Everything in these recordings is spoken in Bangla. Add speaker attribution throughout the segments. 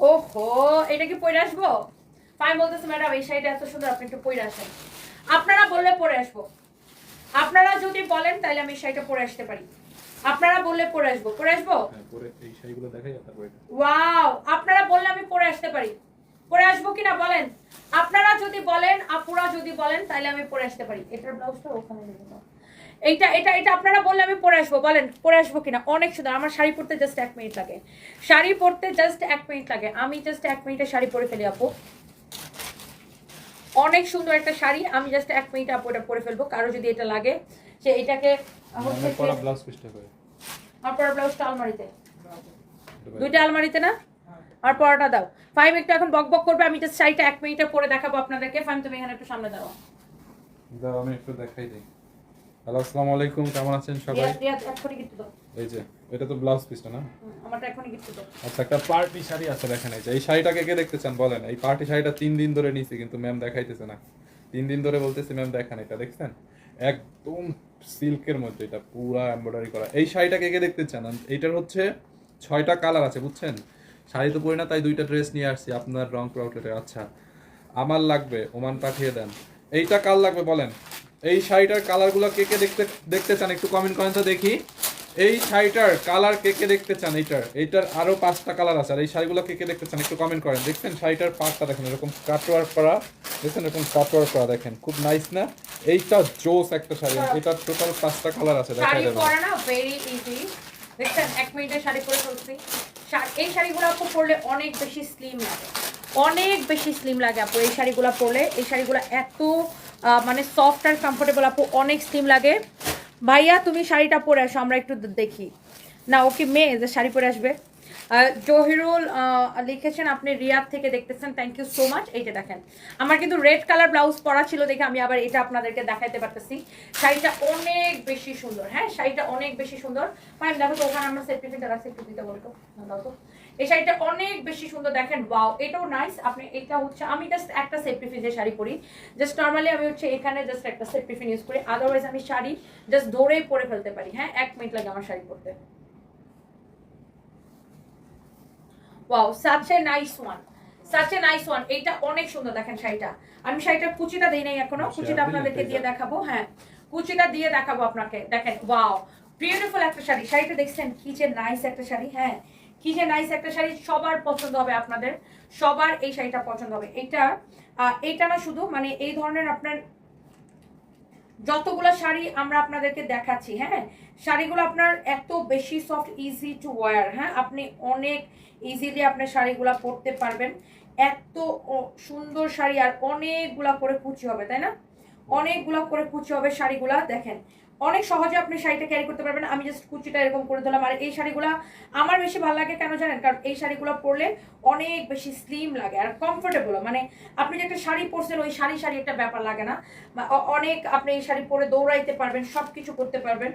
Speaker 1: ওহো এটা কি পরে আসব? বলতেছি ম্যাডাম এই শাড়িটা এত সুন্দর আপনি একটু পরে আসেন। আপনারা বললে পরে আসব। আপনারা যদি বলেন তাহলে আমি শাড়িটা পরে আসতে পারি। আপনারা বললে পরে আসব। পরে আসব?
Speaker 2: হ্যাঁ।
Speaker 1: ওয়াও আপনারা বললে আমি পরে আসতে পারি। পরে আসব কিনা বলেন? আপনারা যদি বলেন আপুরা যদি বলেন তাহলে আমি পরে আসতে পারি। এটার ব্লাউজটা ওখানে। এইটা এটা এটা আপনারা বললে আমি পরে আসব বলেন পরে আসব কিনা? অনেক সুন্দর আমার শাড়ি পরতে জাস্ট এক মিনিট লাগে। শাড়ি পরতে জাস্ট এক মিনিট লাগে। আমি জাস্ট এক মিনিটে শাড়ি পরে ফেলি আপু। অনেক সুন্দর একটা শাড়ি আমি জাস্ট এক মিনিট আপু এটা পরে ফেলব কারও যদি এটা লাগে। সে এটাকে
Speaker 2: পরা
Speaker 1: ব্লাউজটা আলমারিতে। দুইটা আলমারিতে না? আর পরাটা দাও। ফাইভ একটু এখন বক বক করবে আমি জাস্ট শাড়িটা এক মিনিটে পরে দেখাবো আপনাদেরকে। ফাইম তুমি এখানে একটু সামনে দাও
Speaker 2: দাও আমি একটু দেখাই দিই। হ্যালো আসসালামু আলাইকুম কেমন আছেন সবাই? এই যে এটা তো ব্লাউজ পিসটা না?
Speaker 1: আমারটা এখনই গিফট দাও।
Speaker 2: আচ্ছা একটা পার্টি শাড়ি আছে দেখেন এই যে এই শাড়িটাকে কে দেখতে চান বলেন? এই পার্টি শাড়িটা তিন দিন ধরে নিছি কিন্তু ম্যাম দেখাইতেছে না। তিন দিন ধরে বলতেছি ম্যাম দেখান এটা দেখছেন? একদম সিল্কের মধ্যে এটা পুরা এমব্রয়ডারি করা। এই শাড়িটাকে কে দেখতে চান? এইটার হচ্ছে ছয়টা কালার আছে বুঝছেন? শাড়ি তো পরি না তাই দুইটা ড্রেস নিয়ে আসছি আপনার রং আউটলেটে আচ্ছা আমার লাগবে ওমান পাঠিয়ে দেন। এইটা কাল লাগবে বলেন? এই শাড়িটার কালারগুলো কে কে দেখতে দেখতে চান একটু কমেন্ট করেন তো দেখি। এই শাড়িটার কালার কে কে দেখতে চান এইটার? এইটার আরও পাঁচটা কালার আছে আর এই শাড়িগুলো কে কে দেখতে চান একটু কমেন্ট করেন। দেখছেন শাড়িটার পার্টটা দেখেন এরকম কাটওয়ার্ক করা দেখছেন এরকম কাটওয়ার্ক করা দেখেন খুব নাইস না? এইটা জোস একটা শাড়ি এটার টোটাল পাঁচটা কালার আছে দেখা
Speaker 1: শাড়ি
Speaker 2: যাবে
Speaker 1: পরা না ভেরি ইজি দেখছেন এক মিনিটে শাড়ি পরে ফেলছি। এই শাড়িগুলো আপু পরলে অনেক বেশি স্লিম লাগে। অনেক বেশি স্লিম লাগে আপু এই শাড়িগুলো পরলে। এই শাড়িগুলো এত মানে সফট আর কমফোর্টেবল আপু অনেক স্লিম লাগে ভাইয়া তুমি শাড়িটা পরে আসো আমরা একটু দেখি না ওকে মেয়ে যে শাড়ি পরে আসবে জহিরুল লিখেছেন আপনি রিয়াদ থেকে দেখতেছেন থ্যাংক ইউ সো মাচ এইটা দেখেন আমার কিন্তু রেড কালার ব্লাউজ পরা ছিল দেখে আমি আবার এটা আপনাদেরকে দেখাইতে পারতেছি শাড়িটা অনেক বেশি সুন্দর হ্যাঁ শাড়িটা অনেক বেশি সুন্দর ফাইন দেখো তো ওখানে আমরা সেফটি ফিনটা রাখছি একটু দিতে বলতো দাও তো এই শাড়িটা অনেক বেশি সুন্দর দেখেন ওয়াও এটাও নাইস আপনি এটা হচ্ছে আমি জাস্ট একটা সেফটি ফিনের শাড়ি পরি। জাস্ট নর্মালি আমি হচ্ছে এখানে জাস্ট একটা সেফটি ফিন ইউজ করি আদারওয়াইজ আমি শাড়ি জাস্ট ধরেই পরে ফেলতে পারি। হ্যাঁ এক মিনিট লাগে আমার শাড়ি পরতে। Wow such a nice one such a nice one এইটা অনেক সুন্দর দেখেন শাড়িটা। আমি শাড়িটা কুচিটা দেই নাই এখনও
Speaker 2: আচ্ছা,
Speaker 1: কুচিটা আপনাদেরকে দিয়ে দেখাবো হ্যাঁ। কুচিটা দিয়ে দেখাবো আপনাকে দেখেন ওয়াও বিউটিফুল একটা শাড়ি। শাড়িটা দেখছেন কি যে নাইস একটা শাড়ি হ্যাঁ। কি যে নাইস একটা শাড়ি, সবার পছন্দ হবে আপনাদের। সবার এই শাড়িটা পছন্দ হবে। এটা এইটা না শুধু মানে এই ধরনের আপনার যতগুলো শাড়ি আমরা আপনাদেরকে দেখাচ্ছি হ্যাঁ? শাড়িগুলো আপনার এত বেশি সফট ইজি টু ওয়ার হ্যাঁ? আপনি অনেক ইজিলি আপনার শাড়িগুলো পরতে পারবেন। এত সুন্দর শাড়ি আর অনেকগুলা করে কুচি হবে, তাই না? অনেকগুলা করে কুচি হবে শাড়িগুলা, দেখেন। অনেক সহজে আপনি শাড়িটা ক্যারি করতে পারবেন। আমি জাস্ট কুচিটা এরকম করে দিলাম আর এই শাড়িগুলো আমার বেশি ভালো লাগে কেন জানেন? কারণ এই শাড়িগুলো পরলে অনেক বেশি স্লিম লাগে আর কমফোর্টেবল মানে আপনি যে একটা শাড়ি পরছেন, ওই শাড়ি শাড়ি একটা ব্যাপার লাগে না। অনেক আপনি এই শাড়ি পরে দৌড়াইতে পারবেন সব কিছু করতে পারবেন।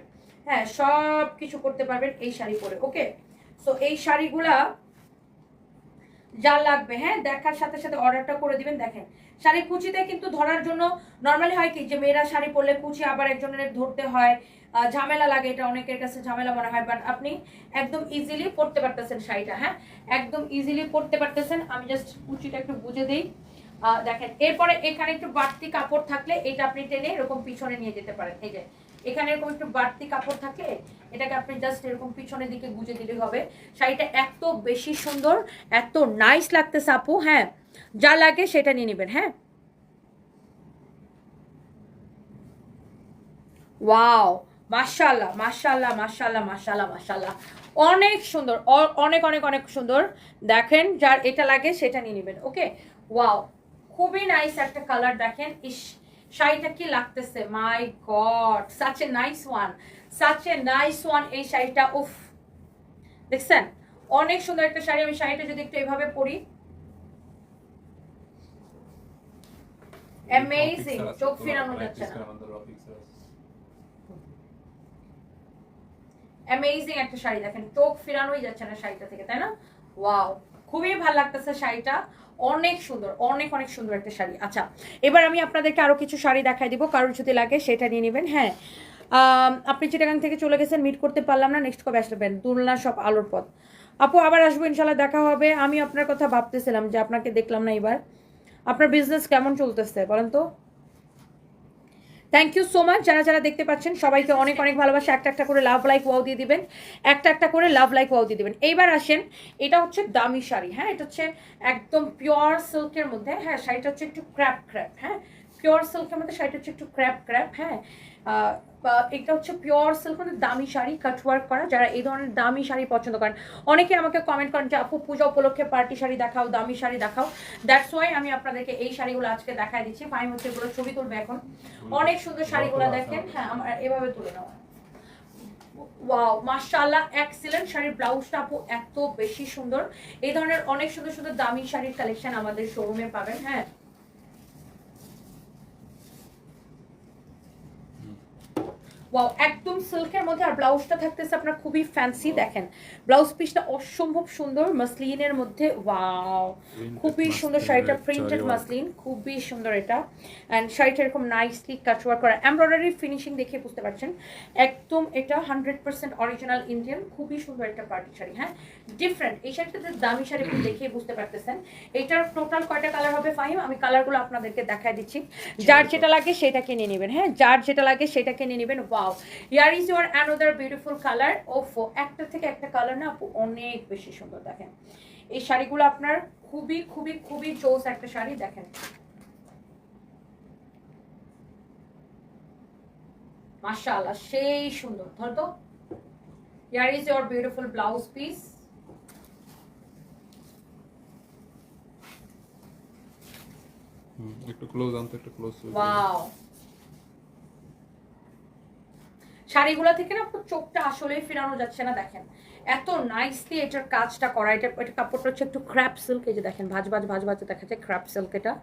Speaker 1: হ্যাঁ সব কিছু করতে পারবেন এই শাড়ি পরে ওকে সো এই শাড়িগুলা যা লাগবে হ্যাঁ? দেখার সাথে সাথে অর্ডারটা করে দিবেন, দেখেন। শাড়ি কুচিতে কিন্তু ধরার জন্য নর্মালি হয় কি যে, মেয়েরা শাড়ি পরলে কুচি আবার একজনের ধরতে হয়। ঝামেলা লাগে, এটা অনেকের কাছে ঝামেলা মনে হয় বাট আপনি একদম ইজিলি পরতে পারতেছেন শাড়িটা হ্যাঁ? একদম ইজিলি পরতে পারতেছেন। আমি জাস্ট কুচিটা একটু বুঝে দিই। দেখেন, এরপরে এখানে একটু বাড়তি কাপড় থাকলে এটা আপনি টেনে এরকম পিছনে নিয়ে যেতে পারেন। এই যে, এখানে এরকম একটু বাড়তি কাপড় থাকলে এটাকে আপনি জাস্ট এরকম পিছনের দিকে গুজে দিলে হবে। শাড়িটা এত বেশি সুন্দর, এত নাইস লাগতেছে আপু হ্যাঁ যা লাগে সেটা নিয়ে নেবেন হ্যাঁ। ওয়াও মাশাল্লাহ মাশাল্লাহ মাশাল্লাহ মাশাল্লাহ মাশাল্লাহ অনেক সুন্দর অনেক অনেক অনেক সুন্দর। দেখেন, যার এটা লাগে সেটা নিয়ে নেবেন ওকে ওয়াও খুবই নাইস একটা কালার দেখেন। ইস শাড়িটা কি লাগতেছে? My god such a nice one such a nice one এই শাড়িটা উফ। দেখছেন? অনেক সুন্দর একটা শাড়ি। আমি শাড়িটা যদি একটু এভাবে পরি। অ্যামেজিং চোখ ফিরানো যাচ্ছে না। অ্যামেজিং একটা শাড়ি দেখেন। চোখ ফিরানোই যাচ্ছে না শাড়িটা থেকে তাই না? ওয়াও খুবই ভালো লাগতেছে শাড়িটা। অনেক সুন্দর, অনেক অনেক সুন্দর একটা শাড়ি। আচ্ছা এবার আমি আপনাদেরকে আরও কিছু শাড়ি দেখাই দিব। কারোর যদি লাগে সেটা নিয়ে নেবেন। হ্যাঁ আপনি চিটাগাং থেকে চলে গেছেন মিট করতে পারলাম না নেক্সট কবে আসবেন? দুলনা সব আলোর পথ। আপু, আবার আসব ইনশাল্লাহ দেখা হবে। আমি আপনার কথা ভাবতেছিলাম যে আপনাকে দেখলাম না এবার। আপনার বিজনেস কেমন চলতেছে, বলেন তো? থ্যাংক ইউ সো মাচ যারা যারা দেখতে পাচ্ছেন, সবাইকে অনেক অনেক ভালোবাসা। একটা একটা করে লাভ লাইক ওয়াও দিয়ে দিবেন। একটা একটা করে লাভ লাইক ওয়াও দিয়ে দিবেন। এইবার আসেন, এটা হচ্ছে দামি শাড়ি হ্যাঁ? এটা হচ্ছে একদম পিওর সিল্কের মধ্যে হ্যাঁ? শাড়িটা হচ্ছে একটু ক্র্যাপ ক্র্যাপ হ্যাঁ? পিওর সিল্কের মধ্যে শাড়িটা হচ্ছে একটু ক্র্যাপ ক্র্যাপ হ্যাঁ? এটা হচ্ছে পিওর সিল্ক মানে দামি শাড়ি কাটওয়ার্ক করা যারা এই ধরনের দামি শাড়ি পছন্দ করেন। অনেকে আমাকে কমেন্ট করেন যে আপু পূজা উপলক্ষে পার্টি শাড়ি দেখাও দামি শাড়ি দেখাও। দ্যাটস ওয়াই আমি আপনাদেরকে এই শাড়িগুলো আজকে দেখাই দিচ্ছি। ফাইন হচ্ছে এগুলো ছবি তুলবে এখন। অনেক সুন্দর শাড়িগুলো দেখেন। হ্যাঁ আমার এভাবে তুলে নেওয়া ওয়াও মাশাআল্লাহ এক্সিলেন্ট শাড়ির ব্লাউজটা আপু এত বেশি সুন্দর। এই ধরনের অনেক সুন্দর সুন্দর দামি শাড়ির কালেকশন আমাদের শোরুমে পাবেন। হ্যাঁ ওয়াও একদম সিল্কের মধ্যে আর ব্লাউজটা থাকতেছে আপনার খুবই ফ্যান্সি দেখেন। ব্লাউজ পিসটা অসম্ভব সুন্দর মাসলিনের মধ্যে ওয়াও খুবই সুন্দর শাড়িটা প্রিন্টেড মাসলিন খুবই সুন্দর এটা। অ্যান্ড শাড়িটা এরকম নাইসলি কাটওয়ার করা। এমব্রয়ডারি ফিনিশিং দেখে বুঝতে পারছেন। একদম এটা হান্ড্রেড পার্সেন্ট অরিজিনাল ইন্ডিয়ান খুবই সুন্দর একটা পার্টি শাড়ি হ্যাঁ? ডিফারেন্ট এই শাড়িটাতে দামি শাড়ি আপনি দেখে বুঝতে পারতেছেন। এটার টোটাল কয়টা কালার হবে ফাহিম? আমি কালারগুলো আপনাদেরকে দেখাই দিচ্ছি। যার যেটা লাগে সেটা কিনে নেবেন হ্যাঁ? যার যেটা লাগে সেটা কিনে নেবেন wow here is your another beautiful colour ওফো একটা থেকে একটা কালার না আপু অনেক বেশি সুন্দর দেখেন। এই শাড়িগুলো আপনার খুবই খুবই খুবই চোস একটা শাড়ি দেখেন। মাশাআল্লাহ সেই সুন্দর। ধর তো। Here is your beautiful blouse piece
Speaker 2: একটু ক্লোজ আনতো একটু ক্লোজ
Speaker 1: ওয়াও শাড়িগুলো থেকে না আপনার চোখটা আসলেই ফেরানো যাচ্ছে না দেখেন। এত নাইসলি এটার কাজটা করা এটা এটা কাপড়টা হচ্ছে একটু ক্র্যাপ সিল্ক এই যে দেখেন ভাজ ভাজ ভাজ ভাজ দেখা যায় ক্র্যাপ সিল্ক এটা।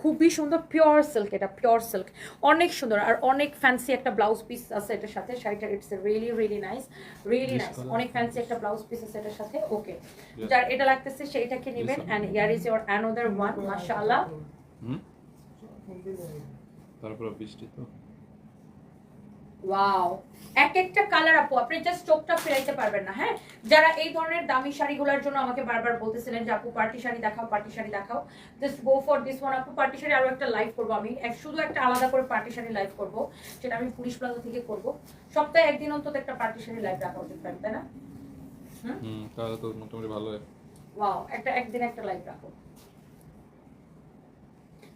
Speaker 1: খুবই সুন্দর পিওর সিল্ক এটা পিওর সিল্ক অনেক সুন্দর আর অনেক ফ্যান্সি একটা ব্লাউজ পিস আছে এটার সাথে শাড়িটা it's really really nice really nice অনেক ফ্যান্সি একটা ব্লাউজ পিস আছে এটার সাথে ওকে যার এটা লাগতেছে সেইটাকে নেবেন? And here is your another one মাশাআল্লাহ।
Speaker 2: হুম? তারপর বৃষ্টি। তো
Speaker 1: ওয়াও এক একটা কালার আপু আপনি জাস্ট চোখটা ফেরাইতে পারবেন না হ্যাঁ? যারা এই ধরনের দামি শাড়িগুলোর জন্য আমাকে বারবার বলতেছিলেন যে আপু পার্টি শাড়ি দেখাও পার্টি শাড়ি দেখাও। Just go for this one আপু পার্টি শাড়ি আরও একটা লাইভ করব আমি। শুধু একটা আলাদা করে পার্টি শাড়ি লাইভ করব সেটা আমি পুলিশ প্লাজা থেকে করব। সপ্তাহে একদিন অন্তত একটা পার্টি শাড়ি লাইভ রাখা উচিত তাই তাই না?
Speaker 2: হুম? তাহলে তো মোটামুটি ভালো
Speaker 1: ওয়াও একটা একদিন একটা লাইভ রাখো।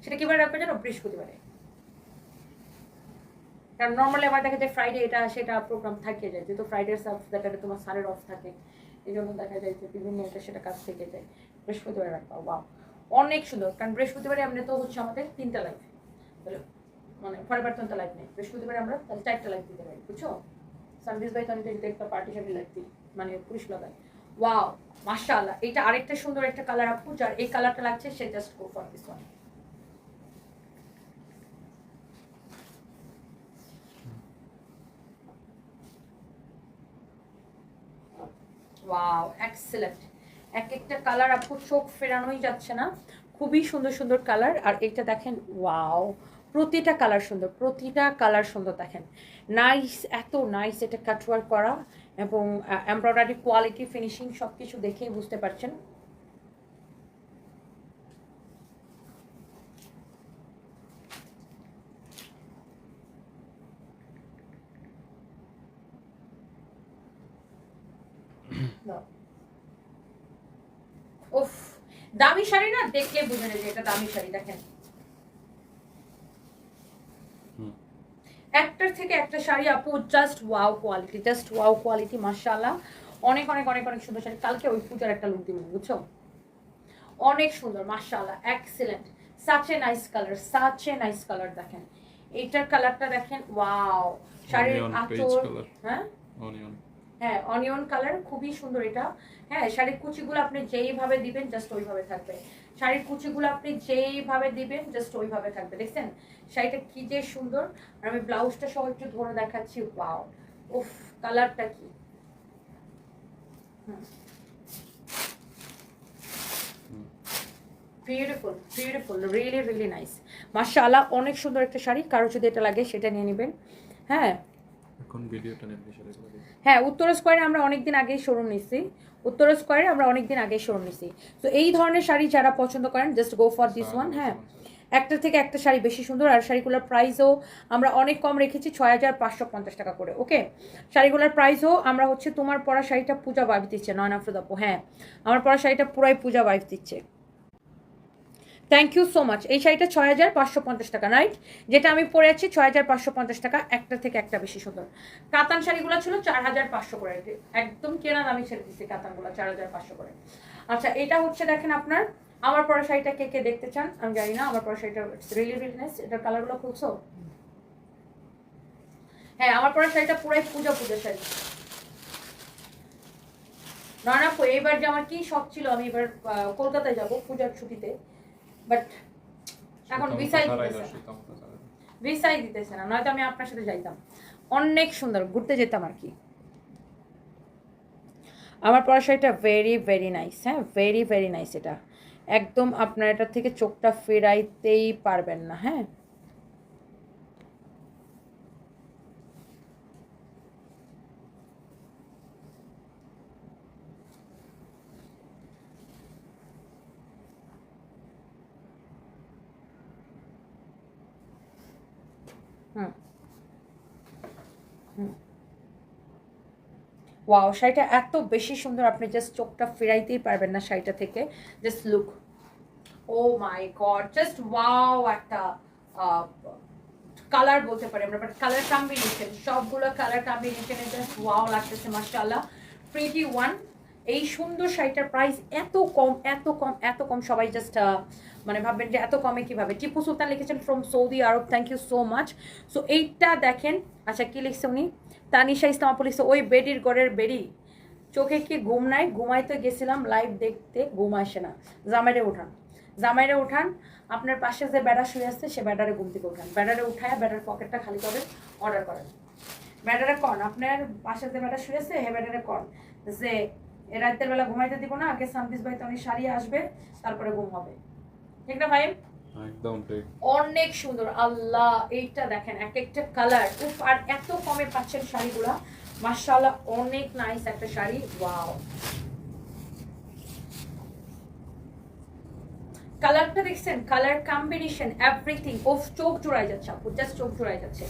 Speaker 1: সেটা কীভাবে রাখবে জানো? বৃহস্পতিবারে। কারণ নর্মালি আমার দেখা যায় ফ্রাইডে এটা, সেটা প্রোগ্রাম থাকে যায়। যেহেতু ফ্রাইডে স্যাটারডে তোমার সারের অফ থাকে এই জন্য দেখা যায় যে বিভিন্ন এটা, সেটা কাজ থেকে যায়। বৃহস্পতিবারে রাখবা ওয়াও অনেক সুন্দর, কারণ বৃহস্পতিবারে আমরা তো হচ্ছে আমাদের তিনটা লাইফ মানে পরের বার তিনটা লাইভ নেই। বৃহস্পতিবারে আমরা তাহলে চারটা লাইভ দিতে পারি, বুঝছ? সানবিজ বাই তো দেখতে একটা পার্টি শাড়ি লাইভ দিই মানে পুলিশ লাগাই। ওয়াও মাশাআল্লাহ! এটা আরেকটা সুন্দর একটা কালার আপু, যার এই কালারটা লাগছে, সে just go for this one wow excellent এক একটা কালার আপু চোখ ফেরানোই যাচ্ছে না। খুবই সুন্দর সুন্দর কালার আর এটা দেখেন ওয়াও প্রতিটা কালার সুন্দর, প্রতিটা কালার সুন্দর দেখেন। নাইস এত নাইস এটা কাটওয়ার করা এবং এমব্রয়ডারি কোয়ালিটি ফিনিশিং সব কিছু দেখেই বুঝতে পারছেন দাও। উফ দামি শাড়ি না দেখলে বুঝে নেবে এটা দামি শাড়ি দেখেন। একটার থেকে একটা শাড়ি আপু just wow quality just wow quality মাশাআল্লাহ। অনেক অনেক অনেক অনেক সুন্দর শাড়ি। কালকে ওই পূজার একটা লুক দিবেন বুঝছ? অনেক সুন্দর মাশাআল্লাহ excellent such a nice colour such a nice colour দেখেন। এইটার কালারটা দেখেন ওয়াও শাড়ির আঁচল হ্যাঁ?
Speaker 2: অনিয়ন
Speaker 1: হ্যাঁ অনিয়ন কালার খুবই সুন্দর এটা। হ্যাঁ শাড়ির কুচিগুলো আপনি যেইভাবে দিবেন জাস্ট ওইভাবে থাকবে। শাড়ির কুচিগুলো আপনি যেইভাবে দিবেন জাস্ট ওইভাবে থাকবে। দেখছেন? শাড়িটা কি যে সুন্দর। আর আমি ব্লাউজটা সহ একটু ধরে দেখাচ্ছি। ওয়াও! উফ, কালারটা কি? Beautiful beautiful really really nice মাশাআল্লাহ, অনেক সুন্দর একটা শাড়ি। কারও যদি এটা লাগে, সেটা নিয়ে নেবেন। হ্যাঁ
Speaker 2: কোন ভিডিওটা নেন
Speaker 1: হ্যাঁ উত্তর স্কোয়ারে আমরা অনেকদিন আগেই শোরুম নিছি। উত্তর স্কোয়ারে আমরা অনেকদিন আগেই শোরুম নিছি। তো এই ধরনের শাড়ি যারা পছন্দ করেন just go for this one হ্যাঁ। একটা থেকে একটা শাড়ি বেশি সুন্দর আর শাড়িগুলোর প্রাইসও আমরা অনেক কম রেখেছি ছয় হাজার পাঁচশো পঞ্চাশ টাকা করে ওকে শাড়িগুলোর প্রাইসও আমরা হচ্ছে তোমার পরা শাড়িটা পূজা বাইফ দিচ্ছে নয়ন হ্যাঁ। আমার পরা শাড়িটা পুরাই পূজা বাইফ দিচ্ছে। থ্যাংক ইউ সো মাচ এই শাড়িটা ছয় হাজার পাঁচশো পঞ্চাশ টাকা রাইট যেটা আমি পরে আছি, ছয় হাজার পাঁচশো পঞ্চাশ টাকা, একটা থেকে একটা বেশি সুন্দর। কাতান শাড়িগুলো ছিল চার হাজার পাঁচশো করে। একদম কেনা দামি ছেড়ে দিচ্ছি কাতানগুলো, চার হাজার পাঁচশো করে। আচ্ছা এটা হচ্ছে দেখেন আপনার, আমার পরা শাড়িটা কে কে দেখতে চান? আমি জানি না, আমার পরা শাড়িটা রিলি রিলি এটার কালারগুলো খুলছো? হ্যাঁ আমার পরা শাড়িটা পুরাই পূজা পূজা শাড়ি। না না এইবার যে আমার কি শখ ছিল, আমি এবার কলকাতায় যাব, পূজার ছুটিতে। বাট এখন ভিসাই। ভিসাই দিতেছে না নয়তো আমি আপনার সাথে যাইতাম। অনেক সুন্দর ঘুরতে যেতাম আর কি। আমার পড়াশোনাটা ভেরি ভেরি নাইস হ্যাঁ? ভেরি ভেরি নাইস এটা। একদম আপনার এটার থেকে চোখটা ফেরাইতেই পারবেন না হ্যাঁ? ওয়াও শাড়িটা এত বেশি সুন্দর, আপনি জাস্ট চোখটা ফেরাইতেই পারবেন না শাড়িটা থেকে just look oh my god just wow একটা কালার বলতে পারি আমরা বাট কালার কম্বিনেশন সবগুলো কালার কম্বিনেশনে জাস্ট ওয়াও লাগতেছে, মাশাআল্লাহ। প্রিটি ওয়ান এই সুন্দর শাড়িটার প্রাইস এত কম এত কম এত কম, সবাই জাস্ট মানে ভাববেন যে এত কমে কীভাবে? টিপু সুলতান লিখেছেন from Saudi Arab thank you so much so এইটা দেখেন আচ্ছা কি লিখছে উনি? তানিশা ইসলাম লিখছে ওই বেডির গড়ের বেডি। চোখে কি ঘুম নাই? ঘুমাইতে গেছিলাম লাইভ দেখতে ঘুম আসে না। জামাইরে উঠান। জামাইরে উঠান, আপনার পাশে যে ব্যাডা শুয়ে আসছে সে ব্যাডারে ঘুম থেকে উঠান। ব্যাডারে উঠায় ব্যাডার পকেটটা খালি করে অর্ডার করেন। ব্যাডারে কন, আপনার পাশে যে ব্যাডা শুয়ে আছে, হে ব্যাডারে কন যে এ রাতের বেলা ঘুমাইতে দিব না, আগে সানপিস ভাই তো সারিয়ে আসবে, তারপরে ঘুম হবে। ঠিক না ভাই?
Speaker 2: একদম ঠিক।
Speaker 1: অনেক সুন্দর। আল্লাহ, এইটা দেখেন এক একটা কালার উফ, আর এত কমে পাচ্ছেন শাড়িগুলা। মাশাআল্লাহ, অনেক নাইস একটা শাড়ি। ওয়াও কালারটা দেখছেন? কালার কম্বিনেশন এভরিথিং ওফ চোখ জোড়ায় যাচ্ছে আপু জাস্ট চোখ জোড়ায় যাচ্ছে।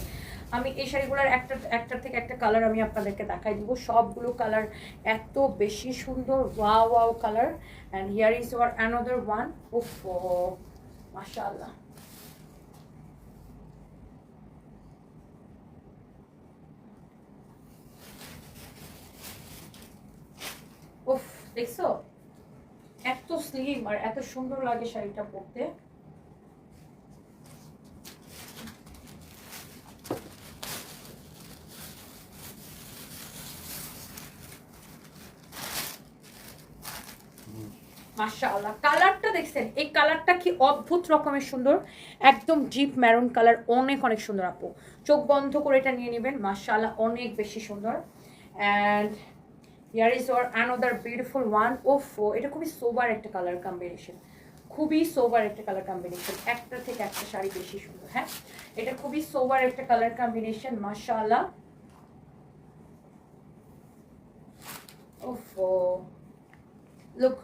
Speaker 1: আমি এই শাড়িগুলোর একটা, একটার থেকে একটা কালার আমি আপনাদেরকে দেখাই দিব। সবগুলো কালার এত বেশি সুন্দর। Wow wow colour and here is your another one উফ মাশাআল্লাহ দেখছ? এত স্লিম আর এত সুন্দর লাগে শাড়িটা পরতে। মাশাআল্লাহ। কালারটা দেখছেন? এই কালারটা কি অদ্ভুত রকমের সুন্দর? একদম ডিপ ম্যারুন কালার, অনেক অনেক সুন্দর আপু। চোখ বন্ধ করে এটা নিয়ে নেবেন, মাশাআল্লাহ, অনেক বেশি সুন্দর। And here is your another beautiful one ওফ, এটা খুবই সোবার একটা কালার কম্বিনেশন খুবই সোবার একটা কালার কম্বিনেশন একটা থেকে একটা শাড়ি বেশি সুন্দর হ্যাঁ? এটা খুবই সোবার একটা কালার কম্বিনেশন মাশাআল্লাহ। ওফ। লুক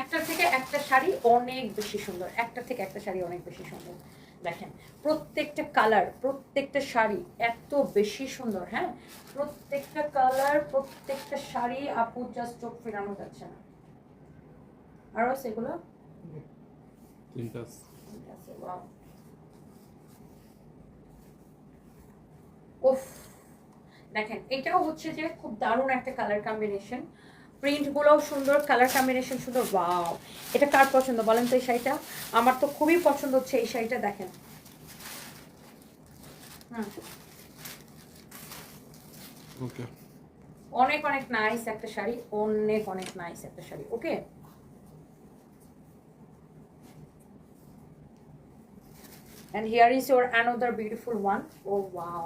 Speaker 1: একটা থেকে একটা শাড়ি অনেক বেশি সুন্দর। একটা থেকে একটা শাড়ি অনেক বেশি সুন্দর। দেখেন প্রত্যেকটা কালার প্রত্যেকটা শাড়ি এত বেশি সুন্দর হ্যাঁ? প্রত্যেকটা কালার প্রত্যেকটা শাড়ি আপু জাস্ট চোখ ফেরানো যাচ্ছে না। আরও সেগুলো
Speaker 2: তিনটা
Speaker 1: আছে। wow. উফ। দেখেন এটাও হচ্ছে যে খুব দারুণ একটা কালার কম্বিনেশন প্রিন্টগুলোও সুন্দর কালার কম্বিনেশন সুন্দর ওয়াও এটা কার পছন্দ বলেন তো এই শাড়িটা? আমার তো খুবই পছন্দ হচ্ছে এই শাড়িটা দেখেন।
Speaker 2: ওকে
Speaker 1: অনেক অনেক নাইস একটা শাড়ি অনেক অনেক নাইস একটা শাড়ি ওকে And here is your another beautiful one. Oh wow.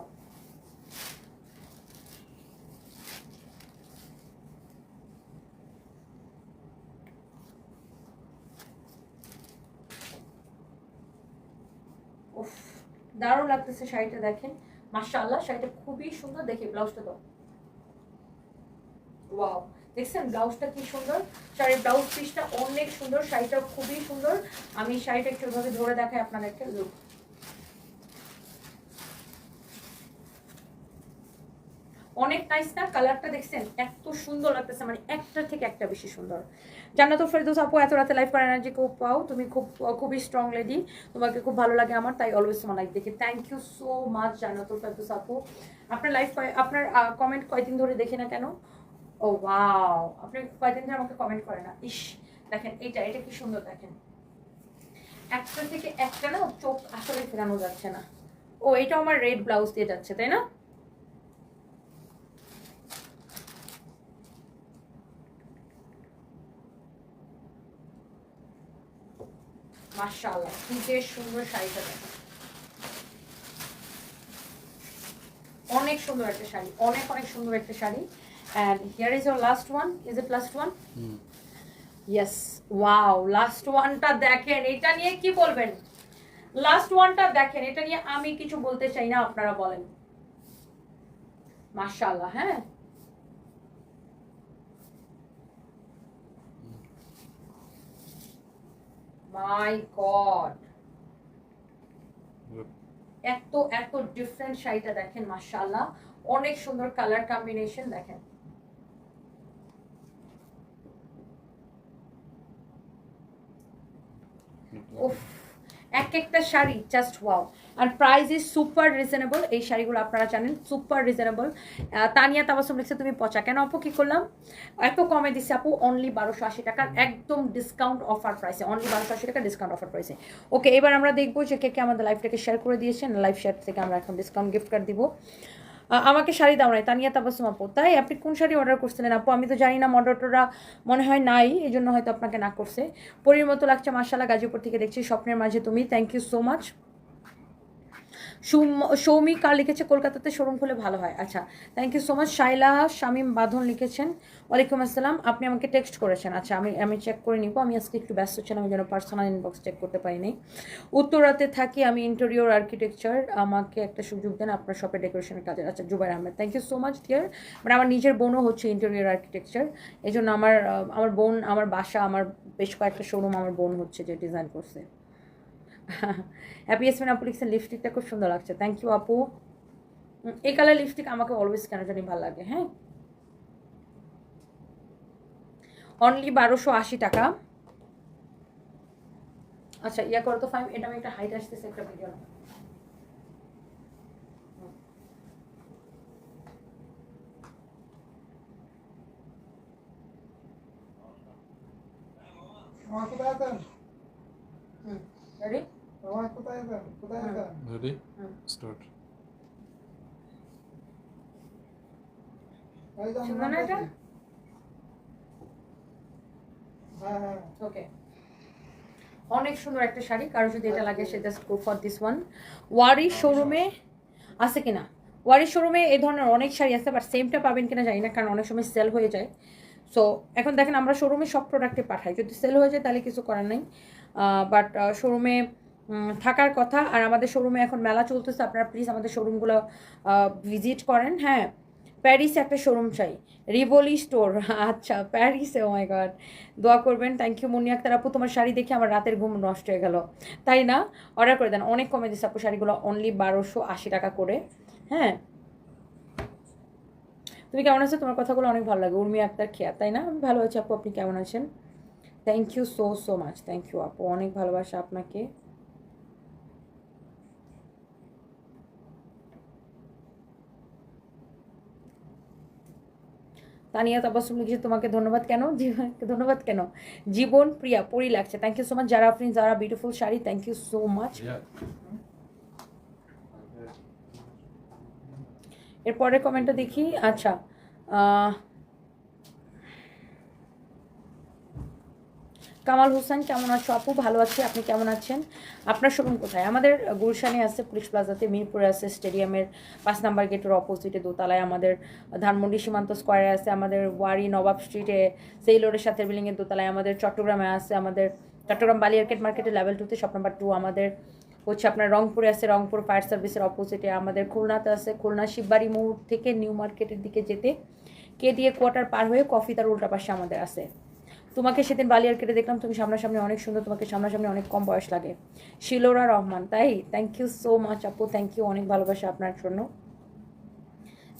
Speaker 1: দারুণ লাগতেছে শাড়িটা দেখেন। মাশাআল্লাহ, শাড়িটা খুবই সুন্দর। দেখি ব্লাউজটা তো। ওয়াও, দেখছেন ব্লাউজটা কি সুন্দর? শাড়ির ব্লাউজ পিসটা অনেক সুন্দর, শাড়িটা খুবই সুন্দর। আমি শাড়িটা একটু এভাবে ধরে দেখাই আপনাদেরকে। লুক। অনেক নাইস না? কালারটা দেখছেন এত সুন্দর লাগতেছে মানে একটা থেকে একটা বেশি সুন্দর। জান্নাতুল ফেরদৌস আপু, এত রাতে লাইফ করার এনার্জি খুব পাও। তুমি খুব, খুবই স্ট্রং লেডি তোমাকে খুব ভালো লাগে আমার, তাই অলওয়েজ তোমার লাইফ দেখি। Thank you so much Jannatul Ferdous আপু। আপনার লাইফ আপনার কমেন্ট কয়দিন ধরে দেখি না কেন? ও ওয়াও আপনি কয়দিন ধরে আমাকে কমেন্ট করে না? ইস, দেখেন এটা এটা কি সুন্দর, দেখেন। একটা থেকে একটা না, চোখ আসলে ফেরানো যাচ্ছে না। ও এটা আমার রেড ব্লাউজ দিয়ে যাচ্ছে, তাই না? মাশাআল্লাহ কি যে সুন্দর শাড়িটা দেখেন অনেক সুন্দর একটা শাড়ি অনেক অনেক সুন্দর একটা sari. And here is your last one is it last one yes wow last ওয়ানটা দেখেন এটা নিয়ে কি বলবেন? লাস্ট ওয়ানটা দেখেন এটা নিয়ে আমি কিছু বলতে চাই না আপনারা বলেন। মাশাআল্লাহ হ্যাঁ? মাই গড এত এত ডিফারেন্ট শাড়িটা দেখেন মাশাআল্লাহ। অনেক সুন্দর কালার কম্বিনেশন দেখেন। উফ। এক একটা শাড়ি জাস্ট ওয়াও আর প্রাইস ইজ সুপার রিজনেবল এই শাড়িগুলো আপনারা জানেন সুপার রিজনেবল তানিয়া তাবাসম লিখছে, তুমি পচা কেন আপু? কী করলাম? এত কমে দিচ্ছে আপু অনলি বারোশো আশি টাকার একদম ডিসকাউন্ট অফার প্রাইসে অনলি বারোশো আশি টাকা ডিসকাউন্ট অফার প্রাইসে ওকে এবার আমরা দেখব যে কে কে আমাদের লাইফটাকে শেয়ার করে দিয়েছেন। লাইভ শেয়ার থেকে আমরা এখন ডিসকাউন্ট গিফট কার্ড দিব। আমাকে শাড়ি দাও নাই, তানিয়া তাবাসুম আপু। তাই আপনি কোন শাড়ি অর্ডার করছিলেন আপু? আমি তো জানি না মডারটোরা মনে হয় নাই এই জন্য হয়তো আপনাকে না করছে। পরির মতো লাগছে মার্শাল্লাহ গাজীপুর থেকে দেখছি, স্বপ্নের মাঝে তুমি। Thank you so much Soumi কার লিখেছে? কলকাতাতে শোরুম খুলে ভালো হয়। আচ্ছা thank you so much Shaila Shamim Badhon লিখেছেন। ওয়ালাইকুম আসসালাম। আপনি আমাকে টেক্সট করেছেন। আচ্ছা আমি আমি চেক করে নিব। আমি আজকে একটু ব্যস্ত ছিলাম, আমি যেন পার্সোনাল ইনবক্স চেক করতে পারিনি উত্তরাতে থাকি আমি ইন্টেরিয়র আর্কিটেকচার আমাকে একটা সুযোগ দেন, আপনার শপে ডেকোরেশনের কাজে আচ্ছা Zubair Ahmed thank you so much dear মানে আমার নিজের বোনও হচ্ছে ইন্টেরিয়র আর্কিটেকচার এই জন্য আমার আমার বোন, আমার বাসা, আমার বেশ কয়েকটা শোরুম আমার বোন হচ্ছে যে ডিজাইন করছে। হ্যাপি এসমিন আপু লিখছেন লিপস্টিকটা খুব সুন্দর লাগছে। থ্যাংক ইউ আপু। এই কালার লিপস্টিক আমাকে অলওয়েজ কেন জানি ভালো লাগে হ্যাঁ? অনলি বারোশো আশি টাকা। আচ্ছা ইয়া করো তো ফাইভ এটা আমি একটা হাইট আসতেছে একটা ভিডিও রেডি
Speaker 3: আমার কোথায় আছেন কোথায় আছেন
Speaker 2: রেডি স্টার্ট
Speaker 1: ওকে অনেক সুন্দর একটা শাড়ি। কারও যদি এটা লাগে সে just go for this one ওয়ারি শোরুমে আছে কিনা? ওয়ারি শোরুমে এই ধরনের অনেক শাড়ি আছে বাট সেমটা পাবেন কিনা জানি না কারণ অনেক সময় সেল হয়ে যায়। সো এখন দেখেন আমরা শোরুমে সব প্রোডাক্টে পাঠাই। যদি সেল হয়ে যায় তাহলে কিছু করার নেই। বাট শোরুমে থাকার কথা। আর আমাদের শোরুমে এখন মেলা চলতেছে। আপনারা প্লিজ আমাদের শোরুমগুলো ভিজিট করেন। হ্যাঁ প্যারিস একটা শোরুম চাই। রিভলি স্টোর আচ্ছা প্যারিসে ও মাই গড দোয়া করবেন। থ্যাংক ইউ মুনি আক্তার আপু। তোমার শাড়ি দেখে আমার রাতের ঘুম নষ্ট হয়ে গেল। তাই না? অর্ডার করে দেন। অনেক কমে দিচ্ছে আপু শাড়িগুলো। অনলি বারোশো আশি টাকা করে। হ্যাঁ। তুমি কেমন আছো? তোমার কথাগুলো অনেক ভালো লাগে। উর্মি আক্তার খেয়া তাই না? আমি ভালো আছি আপু। আপনি কেমন আছেন? Thank you so so much thank you আপু। অনেক ভালোবাসা আপনাকে। তানিয়া তাবাসুম লিখেছে তোমাকে ধন্যবাদ কেন? ধন্যবাদ কেন? জীবন প্রিয়া পরি লাগছে। থ্যাংক ইউ সো মাচ যারা আপনি যারা beautiful sari thank you so much এরপরে কমেন্টটা দেখি। আচ্ছা কামাল হোসেন, কেমন আছো আপু? ভালো আছি, আপনি কেমন আছেন? আপনার শোরুম কোথায়? আমাদের গুলশানে আছে, পুলিশ প্লাজাতে, মিরপুরে আছে, স্টেডিয়ামের পাঁচ নাম্বার গেটের অপোজিটে দোতলায় আমাদের ধানমন্ডি সীমান্ত স্কোয়ারে আছে, আমাদের ওয়ারি নবাব স্ট্রিটে সেইলোরের সাথে বিল্ডিংয়ের দোতলায়, আমাদের চট্টগ্রামে আছে, আমাদের চট্টগ্রাম বালিয়ারকেট মার্কেটে লেভেল টুতে শপ নাম্বার টু আমাদের হচ্ছে আপনার রংপুরে আছে, রংপুর ফায়ার সার্ভিসের অপোজিটে আমাদের খুলনাতে আছে, খুলনা শিববাড়ি মোড় থেকে নিউ মার্কেটের দিকে যেতে, কে দিয়ে কোয়ার্টার পার হয়ে কফি তার উল্টা পাশে আমাদের আছে। তোমাকে সেদিন বালিয়ার কেটে দেখলাম, তুমি সামনাসামনি অনেক সুন্দর, তোমাকে সামনাসামনি অনেক কম বয়স লাগে। শিলোরা রহমান, তাই? থ্যাংক ইউ সো মাচ আপু। থ্যাংক ইউ অনেক ভালোবাসা আপনার জন্য।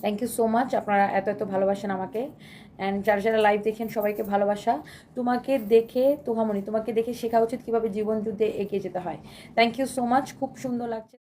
Speaker 1: থ্যাংক ইউ সো মাচ আপনারা এত এত ভালোবাসেন আমাকে। অ্যান্ড যারা যারা লাইভ দেখেন, সবাইকে ভালোবাসা। তোমাকে দেখে, তোহামনি, তোমাকে দেখে শেখা উচিত কীভাবে জীবন যুদ্ধে এগিয়ে যেতে হয়। থ্যাংক ইউ সো মাচ খুব সুন্দর লাগছে।